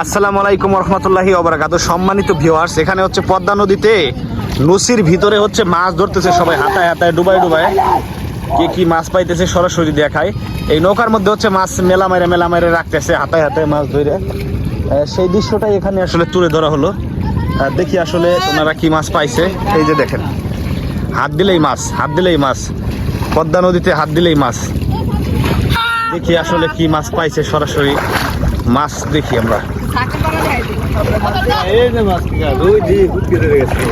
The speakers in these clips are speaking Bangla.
আসসালামু আলাইকুম রহমতুল্লাহি ওবরাকাত। সম্মানিত ভিউয়ার্স এখানে হচ্ছে পদ্মা নদীতে নসির ভিতরে হচ্ছে মাছ ধরতেছে সবাই, হাতায় হাতায় ডুবাই ডুবাই কে কি মাছ পাইতেছে সরাসরি দেখায় এই নৌকার মধ্যে হচ্ছে মাছ মেলা মেরে মেলা মেরে রাখতেছে, হাতায় হাতায় মাছ ধরে সেই দৃশ্যটাই এখানে আসলে তুলে ধরা হলো। দেখি আসলে ওনারা কি মাছ পাইছে। এই যে দেখেন, হাত দিলেই মাছ, হাত দিলেই মাছ। পদ্মা নদীতে হাত দিলেই মাছ। দেখি আসলে কি মাছ পাইছে সরাসরি। মাছ দেখি আমরা।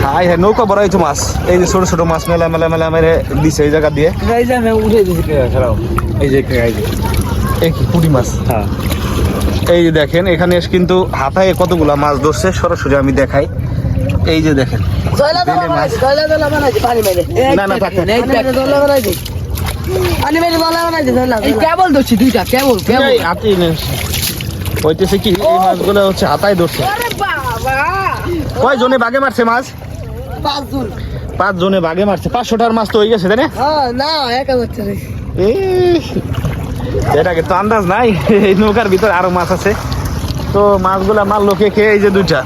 হাই হ্যাঁ নৌকা বড় হয়েছে মাছ। এই যে ছোট ছোট মাছ মেলা মেলা মেলা মেরে দিছে এই জায়গা দিয়ে। এই কি পুঁটি মাছ? হ্যাঁ। এই যে দেখেন এখানে এসে কিন্তু হাতায় কতগুলা মাছ ধরছে সরাসরি আমি দেখাই। এই যে দেখেন। না, না। কেবল ধরছি দুইটা কেবল কেবল। এই হাতেই নেই। হইতেছে কি এই মাছগুলো হচ্ছে হাতায় ধরছে। কয় জনে বাগে মারছে মাছ? পাঁচ জনে বাগে মারছে। পাঁচশোটার মাছ তো হয়ে গেছে তাই না? হ্যাঁ না একা হচ্ছে এটাকে তো আন্দাজ নাই। এই নৌকার ভিতরে আরও মাছ আছে। তো মাছগুলা মারলো লোকে খেয়ে এই যে দুইটা।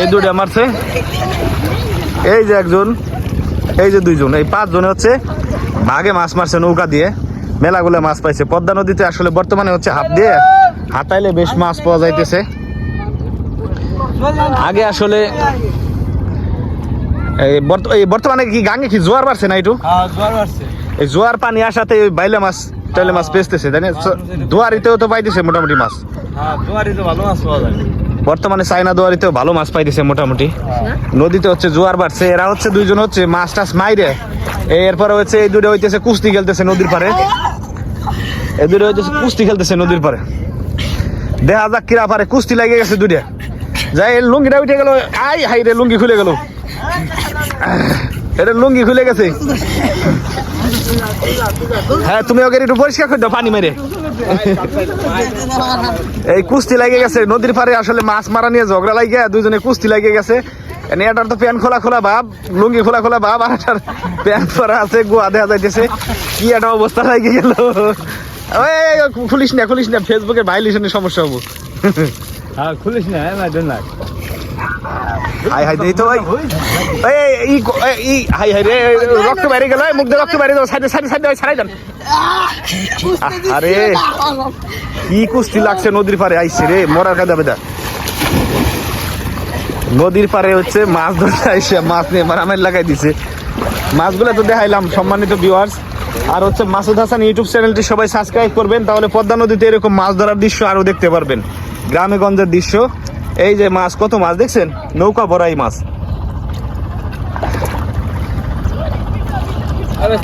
এই দুইটা মারছে। এই যে একজন এই যে দুইজন। এই পাঁচ জনে হচ্ছে ভাগে মাছ মারছে নৌকা দিয়ে। মেলাগুলা মাছ পাইছে। পদ্মা নদীতে আসলে বর্তমানে হচ্ছে হাত দিয়ে। হাতাইলে বেশ মাছ পাওয়া যাইতেছে। আগে আসলে এই বর্তমানে কি গাঙ্গে কি জোয়ার বাড়ছে না একটু এই জোয়ার পানি আসাতে ওই বাইলা মাছ টাইলে মাছ পেস্তেছে তাই না? দোয়ারিতেও তো পাইতেছে মোটামুটি মাছ। বর্তমানে চাইনা দোয়ারিতেও ভালো মাছ পাইতেছে মোটামুটি। নদীতে হচ্ছে জোয়ার বাড়ছে এরা হচ্ছে দুইজন হচ্ছে মাছ টাছ মাইরে। এরপরে হচ্ছে এই দুটো হইতেছে কুস্তি খেলতেছে নদীর পারে এই দুটো হইতেছে কুস্তি খেলতেছে নদীর পারে দেখা যাক কিরা পারে। কুস্তি লাগে গেছে দুটা যাই লুঙ্গিটা উঠে গেল। আই হাই রে, লুঙ্গি খুলে গেল। এটা লুঙ্গি খুলে গেছে। হ্যাঁ তুমি ওকে একটু পরিষ্কার করে দাও, পানি মেরে। এই কুস্তি লাগে গেছে। নদীর পাড়ে আসলে মাছ মারা নিয়ে ঝগড়া লাগে দুজনে কুস্তি লাগে গেছে। এটার তো প্যান্ট খোলা খোলা ভাব লুঙ্গি খোলা খোলা ভাব আর প্যান্ট পরা আছে গোয়া দেখা যাইতেছে। কি একটা অবস্থা লাগে গেল। খুলিস না খুলিস না ফেসবুকে ভাইলিশনের সমস্যা হব। খুলিস না হ্যাঁ দেন না। হাই হাই দেই তো ভাই। এই ই এই, হাই হাই রে রক্ত বাইরে গেল মুখ দিয়ে রক্ত বাইরে দাও সাইডে সাইডে সাইডে ছাড়াই যান আরে কি কুস্তি লাগছে নদীর পারে আইছে রে মরার কাজে বেদা। নদীর পারে হচ্ছে মাছ ধরতে আইসে মাছ নিয়ে মারামারি লাগাই দিছে। মাছগুলো তো দেখাইলাম, সম্মানিত ভিউয়ার্স আর হচ্ছে মাসুদ হাসান ইউটিউব চ্যানেলটি সবাই সাবস্ক্রাইব করবেন, তাহলে পদ্মা নদীতে এরকম মাছ ধরার দৃশ্য আরও দেখতে পারবেন। গ্রামে গঞ্জের দৃশ্য, এই যে মাছ, কত মাছ দেখছেন? নৌকা ভরাই মাছ। আরে